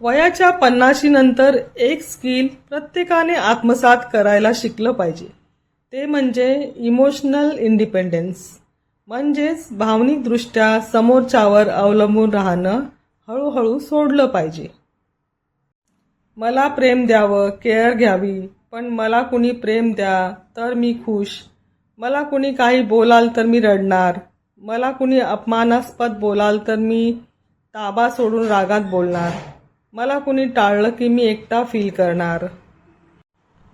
वयाच्या पन्नाशी नंतर एक स्किल प्रत्येकाने आत्मसात करायला शिकलं पाहिजे. ते म्हणजे इमोशनल इंडिपेंडन्स. म्हणजेच भावनिकदृष्ट्या समोरच्यावर अवलंबून राहणं हळूहळू सोडलं पाहिजे. मला प्रेम द्यावं केअर घ्यावी पण मला कुणी प्रेम द्या तर मी खुश. मला कुणी काही बोलाल तर मी रडणार. मला कुणी अपमानास्पद बोलाल तर मी ताबा सोडून रागात बोलणार. मला कुणी टाळलं की मी एकटा फील करणार?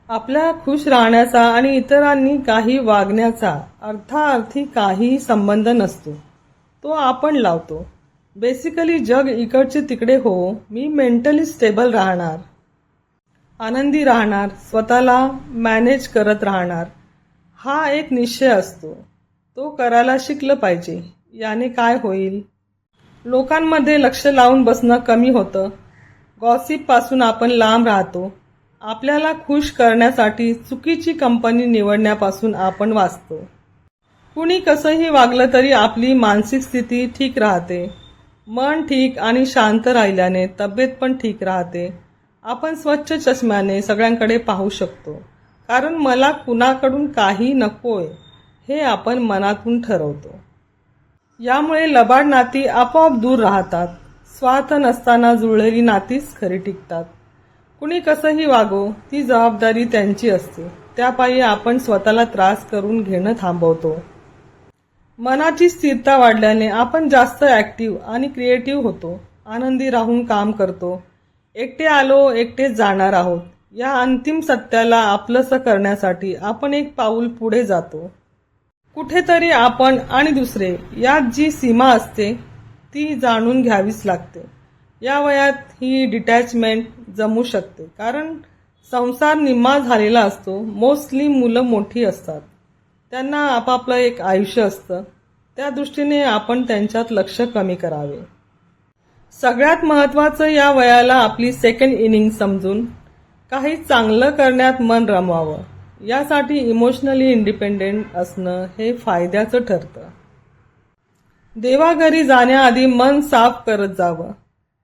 आपल्या खुश राहण्याचा आणि इतरांनी काही वागण्याचा अर्थाअर्थी काहीही संबंध नसतो. तो आपण लावतो. बेसिकली जग इकडचे तिकडे हो मी मेंटली स्टेबल राहणार. आनंदी राहणार स्वतःला मॅनेज करत राहणार. हा एक निश्चय असतो. तो करायला शिकलं पाहिजे. याने काय होईल? लोकांमध्ये लक्ष लावून बसणं कमी होतं. गॉसिपपासून आपण लांब राहतो. आपल्याला खुश करण्यासाठी चुकीची कंपनी निवडण्यापासून आपण वाचतो. कुणी कसंही वागलं तरी आपली मानसिक स्थिती ठीक राहते. मन ठीक आणि शांत राहिल्याने तब्येत पण ठीक राहते. आपण स्वच्छ चष्म्याने सगळ्यांकडे पाहू शकतो. कारण मला कुणाकडून काही नकोय हे आपण मनातून ठरवतो. यामुळे लबाड नाती आपोआप दूर राहतात. स्वार्थ नसताना जुळलेली नातीच खरी टिकतात. कुणी कसंही वागो ती जबाबदारी त्यांची असते. त्यापायी आपण स्वतःला त्रास करून घेणं थांबवतो. मनाची स्थिरता वाढल्याने आपण जास्त ॲक्टिव्ह आणि क्रिएटिव्ह होतो. आनंदी राहून काम करतो. एकटे आलो एकटेच जाणार आहोत. या अंतिम सत्याला आपलंसं करण्यासाठी आपण एक पाऊल पुढे जातो. कुठेतरी आपण आणि दुसरे यात जी सीमा असते ती जाणून घ्यावीच लागते. या वयात ही डिटॅचमेंट जमू शकते. कारण संसार निम्मा झालेला असतो. मोस्टली मुलं मोठी असतात. त्यांना आपापलं एक आयुष्य असतं. त्या दृष्टीने आपण त्यांच्यात लक्ष कमी करावे. सगळ्यात महत्त्वाचं या वयाला आपली सेकंड इनिंग समजून काही चांगलं करण्यात मन रमवावं. यासाठी इमोशनली इंडिपेंडेंट असणं हे फायद्याचं ठरतं. देवाघरी जाण्याआधी मन साफ करत जावं.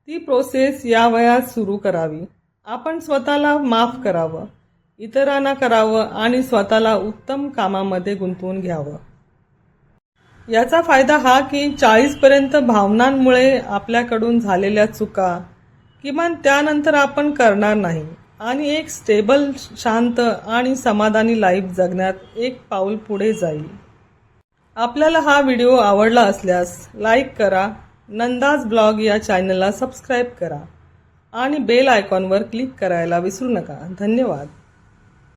ती प्रोसेस या वयात सुरू करावी. आपण स्वतःला माफ करावं. इतरांना करावं आणि स्वतःला उत्तम कामामध्ये गुंतवून घ्यावं. याचा फायदा हा की चाळीसपर्यंत भावनांमुळे आपल्याकडून झालेल्या चुका किमान त्यानंतर आपण करणार नाही. आणि एक स्टेबल शांत आणि समाधानी लाईफ जगण्यात एक पाऊल पुढे जाईल. आपल्याला हा व्हिडिओ आवडला असल्यास लाईक करा नंदाज ब्लॉग या चॅनलला सबस्क्राईब करा आणि बेल आयकॉनवर क्लिक करायला विसरू नका. धन्यवाद.